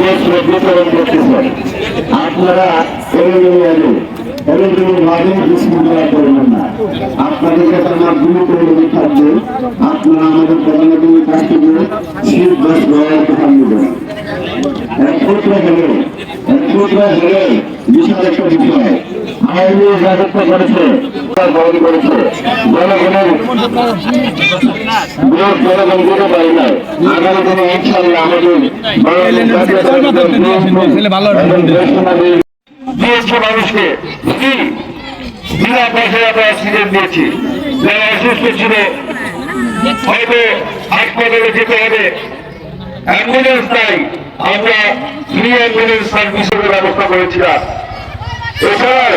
বস্ত্র বিতরণ করতেছেন আপনারা এলোমেলো এলোমেলো ভাবে বিশৃঙ্খলা করবেন না। আপনাদের কাছে আমার গুরুত্ব অনুরোধ থাকবে, আপনারা আমাদের প্রধানমন্ত্রীর কাছ থেকে শীত দশ গ্রহণ প্রধান নেবেন। এক সূত্র হলে এক সূত্র হলে বিশাল একটা বিষয়। আইনি রাজত্ব করেছে বহন করেছে, জনগণের জনগণ দিতে পারি না আগামী দিনে ইনশাল্লাহ আমাদের যেতে হবে। নাই ব্যবস্থা করেছিলাম। এছাড়াও